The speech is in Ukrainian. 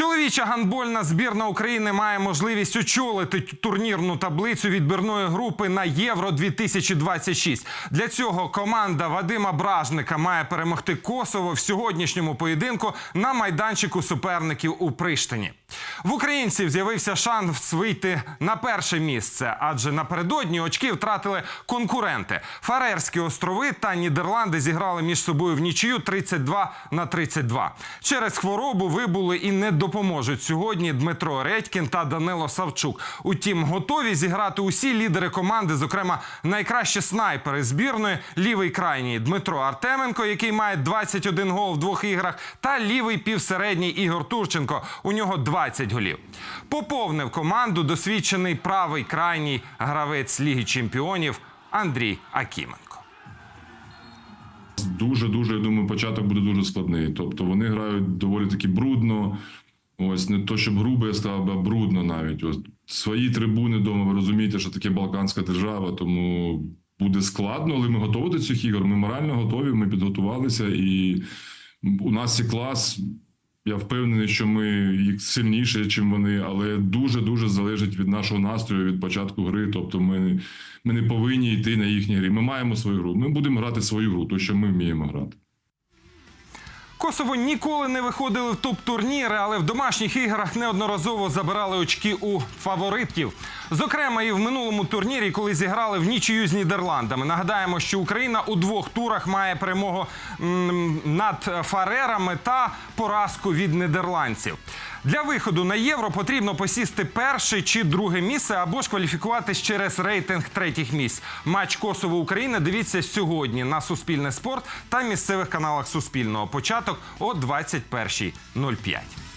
Чоловіча гандбольна збірна України має можливість очолити турнірну таблицю відбірної групи на Євро 2026 Для цього команда Вадима Бражника має перемогти Косово в сьогоднішньому поєдинку на майданчику суперників у Приштині. В українців з'явився шанс вийти на перше місце, адже напередодні очки втратили конкуренти. Фарерські острови та Нідерланди зіграли між собою в нічию 32 на 32. Через хворобу вибули і не допоможуть сьогодні Дмитро Редькін та Данило Савчук. Утім, готові зіграти усі лідери команди, зокрема найкращі снайпери збірної, лівий крайній Дмитро Артеменко, який має 21 гол в двох іграх, та лівий півсередній Ігор Турченко. У нього 20 голів. Поповнив команду досвідчений правий крайній гравець Ліги Чемпіонів Андрій Акіменко. Дуже дуже я думаю, початок буде дуже складний. Тобто вони грають доволі таки брудно. Ось не то, щоб грубо я сказав, а брудно навіть. Ось свої трибуни вдома. Ви розумієте, що таке Балканська держава, тому буде складно, але ми готові до цих ігор. Ми морально готові. Ми підготувалися, і у нас є клас. Я впевнений, що ми їх сильніше, ніж вони, але дуже дуже залежить від нашого настрою від початку гри. Тобто, ми, ми не повинні йти на їхні грі. Ми маємо свою гру. Ми будемо грати свою гру, то що ми вміємо грати. Косово ніколи не виходили в топ-турніри, але в домашніх іграх неодноразово забирали очки у фаворитків. Зокрема, і в минулому турнірі, коли зіграли в нічию з Нідерландами. Нагадаємо, що Україна у двох турах має перемогу над Фарерами та поразку від нідерландців. Для виходу на євро потрібно посісти перше чи друге місце або ж кваліфікуватись через рейтинг третіх місць. Матч Косово України дивіться сьогодні на Суспільне спорт та місцевих каналах Суспільного. Початок о 21.05.